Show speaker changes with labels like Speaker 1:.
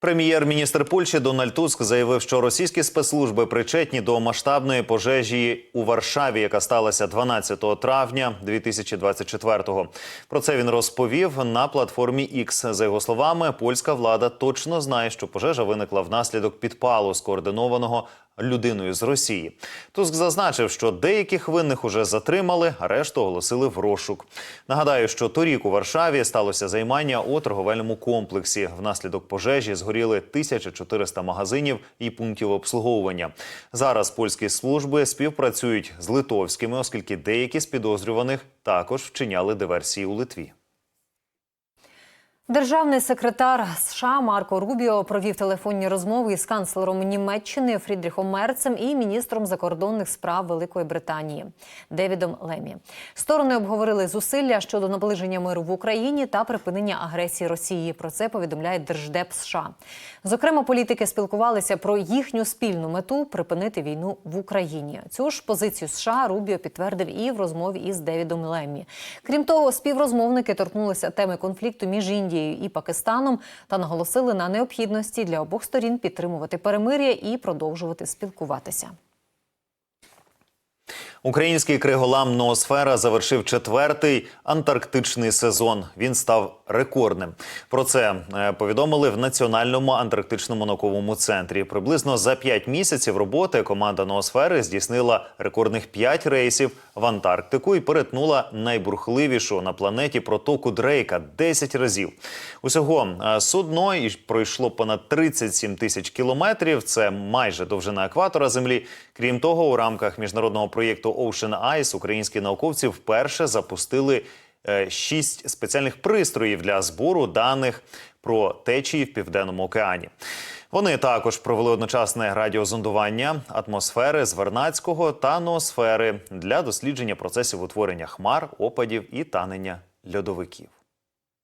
Speaker 1: Прем'єр-міністр Польщі Дональд Туск заявив, що російські спецслужби причетні до масштабної пожежі у Варшаві, яка сталася 12 травня 2024-го. Про це він розповів на платформі X. За його словами, польська влада точно знає, що пожежа виникла внаслідок підпалу скоординованого людиною з Росії. Туск зазначив, що деяких винних уже затримали, а решту оголосили в розшук. Нагадаю, що торік у Варшаві сталося займання у торговельному комплексі. Внаслідок пожежі згоріли 1400 магазинів і пунктів обслуговування. Зараз польські служби співпрацюють з литовськими, оскільки деякі з підозрюваних також вчиняли диверсії у Литві.
Speaker 2: Державний секретар США Марко Рубіо провів телефонні розмови із канцлером Німеччини Фрідріхом Мерцем і міністром закордонних справ Великої Британії Девідом Лемі. Сторони обговорили зусилля щодо наближення миру в Україні та припинення агресії Росії. Про це повідомляє Держдеп США. Зокрема, політики спілкувалися про їхню спільну мету припинити війну в Україні. Цю ж позицію США Рубіо підтвердив і в розмові із Девідом Лемі. Крім того, співрозмовники торкнулися теми конфлікту між Індією і Пакистаном та наголосили на необхідності для обох сторін підтримувати перемир'я і продовжувати спілкуватися.
Speaker 1: Український криголам Ноосфера завершив четвертий антарктичний сезон. Він став рекордним. Про це е, повідомили в Національному антарктичному науковому центрі. Приблизно за 5 місяців роботи команда Ноосфери здійснила рекордних 5 рейсів в Антарктику і перетнула найбурхливішу на планеті протоку Дрейка 10 разів. Усього е, судно і пройшло понад 37 тисяч кілометрів. Це майже довжина екватора Землі. Крім того, у рамках міжнародного проєкту Ocean Eyes українські науковці вперше запустили е, шість спеціальних пристроїв для збору даних про течії в південному океані. Вони також провели одночасне радіозондування атмосфери Звернацького та ноосфери для дослідження процесів утворення хмар, опадів і танення льодовиків.